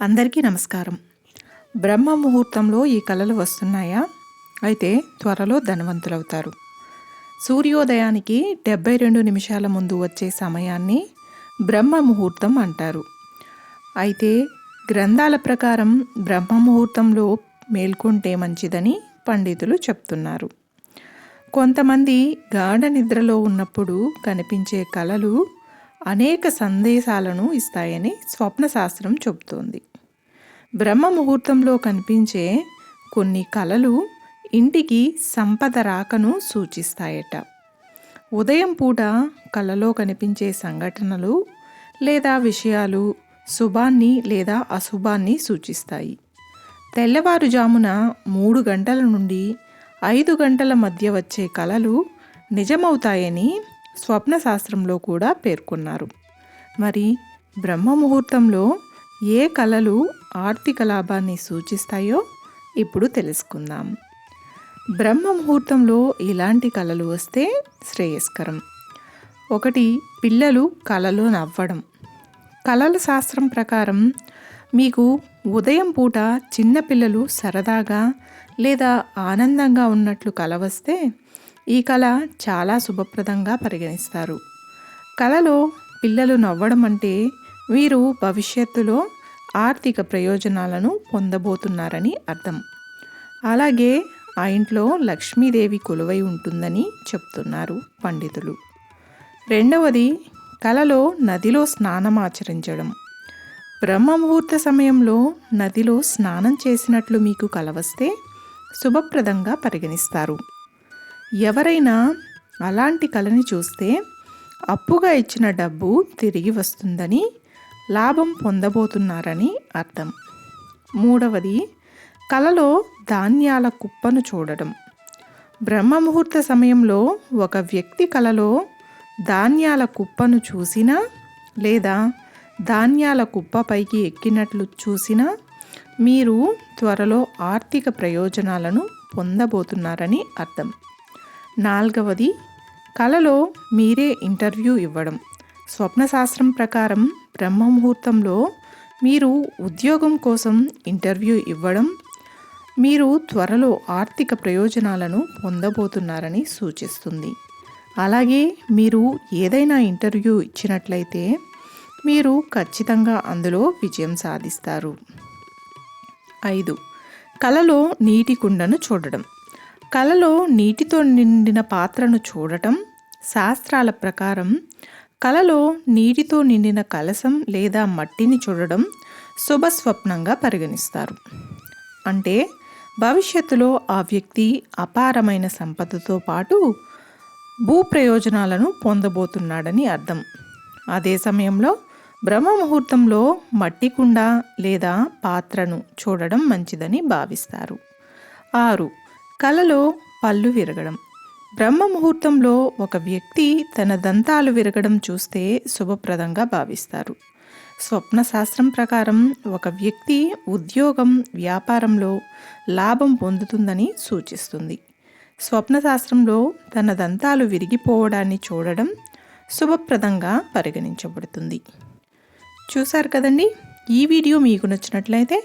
అందరికీ నమస్కారం. బ్రహ్మ ముహూర్తంలో ఈ కళలు వస్తున్నాయా? అయితే త్వరలో ధనవంతులవుతారు. సూర్యోదయానికి డెబ్బై రెండు నిమిషాల ముందు వచ్చే సమయాన్ని బ్రహ్మ ముహూర్తం అంటారు. అయితే గ్రంథాల ప్రకారం బ్రహ్మ ముహూర్తంలో మేల్కొంటే మంచిదని పండితులు చెప్తున్నారు. కొంతమంది గాఢ నిద్రలో ఉన్నప్పుడు కనిపించే కళలు అనేక సందేశాలను ఇస్తాయని స్వప్నశాస్త్రం చెబుతోంది. బ్రహ్మ ముహూర్తంలో కనిపించే కొన్ని కళలు ఇంటికి సంపద రాకను సూచిస్తాయట. ఉదయం పూట కళలో కనిపించే సంఘటనలు లేదా విషయాలు శుభాన్ని లేదా అశుభాన్ని సూచిస్తాయి. తెల్లవారుజామున మూడు గంటల నుండి ఐదు గంటల మధ్య వచ్చే కళలు నిజమవుతాయని స్వప్నశాస్త్రంలో కూడా పేర్కొన్నారు. మరి బ్రహ్మ ముహూర్తంలో ఏ కళలు ఆర్థిక లాభాన్ని సూచిస్తాయో ఇప్పుడు తెలుసుకుందాం. బ్రహ్మ ముహూర్తంలో ఇలాంటి కళలు వస్తే శ్రేయస్కరం? ఒకటి పిల్లలు కళలో నవ్వడం. కళల శాస్త్రం ప్రకారం మీకు ఉదయం పూట చిన్నపిల్లలు సరదాగా లేదా ఆనందంగా ఉన్నట్లు కల వస్తే ఈ కళ చాలా శుభప్రదంగా పరిగణిస్తారు. కళలో పిల్లలు నవ్వడం అంటే వీరు భవిష్యత్తులో ఆర్థిక ప్రయోజనాలను పొందబోతున్నారని అర్థం. అలాగే ఆ ఇంట్లో లక్ష్మీదేవి కొలువై ఉంటుందని చెప్తున్నారు పండితులు. రెండవది కలలో నదిలో స్నానం ఆచరించడం. బ్రహ్మముహూర్త సమయంలో నదిలో స్నానం చేసినట్లు మీకు కలవస్తే శుభప్రదంగా పరిగణిస్తారు. ఎవరైనా అలాంటి కళని చూస్తే అప్పుగా ఇచ్చిన డబ్బు తిరిగి వస్తుందని లాభం పొందబోతున్నారని అర్థం. మూడవది కలలో ధాన్యాల కుప్పను చూడడం. బ్రహ్మముహూర్త సమయంలో ఒక వ్యక్తి కలలో ధాన్యాల కుప్పను చూసినా లేదా ధాన్యాల కుప్పపైకి ఎక్కినట్లు చూసినా మీరు త్వరలో ఆర్థిక ప్రయోజనాలను పొందబోతున్నారని అర్థం. నాలుగవది కళలో మీరే ఇంటర్వ్యూ ఇవ్వడం. స్వప్నశాస్త్రం ప్రకారం బ్రహ్మముహూర్తంలో మీరు ఉద్యోగం కోసం ఇంటర్వ్యూ ఇవ్వడం మీరు త్వరలో ఆర్థిక ప్రయోజనాలను పొందబోతున్నారని సూచిస్తుంది. అలాగే మీరు ఏదైనా ఇంటర్వ్యూ ఇచ్చినట్లయితే మీరు ఖచ్చితంగా అందులో విజయం సాధిస్తారు. ఐదు కలలో నీటి కుండను చూడడం. కలలో నీటితో నిండిన పాత్రను చూడటం శాస్త్రాల ప్రకారం కలలో నీటితో నిండిన కలసం లేదా మట్టిని చూడడం శుభస్వప్నంగా పరిగణిస్తారు. అంటే భవిష్యత్తులో ఆ వ్యక్తి అపారమైన సంపదతో పాటు భూ ప్రయోజనాలను పొందబోతున్నాడని అర్థం. అదే సమయంలో బ్రహ్మ ముహూర్తంలో మట్టి కుండ లేదా పాత్రను చూడడం మంచిదని భావిస్తారు. ఆరు కలలో పళ్ళు విరగడం. బ్రహ్మ ముహూర్తంలో ఒక వ్యక్తి తన దంతాలు విరగడం చూస్తే శుభప్రదంగా భావిస్తారు. స్వప్న శాస్త్రం ప్రకారం ఒక వ్యక్తి ఉద్యోగం వ్యాపారంలో లాభం పొందుతుందని సూచిస్తుంది. స్వప్న శాస్త్రంలో తన దంతాలు విరిగిపోవడాన్ని చూడడం శుభప్రదంగా పరిగణించబడుతుంది. చూశారు కదండి? ఈ వీడియో మీకు నచ్చినట్లయితే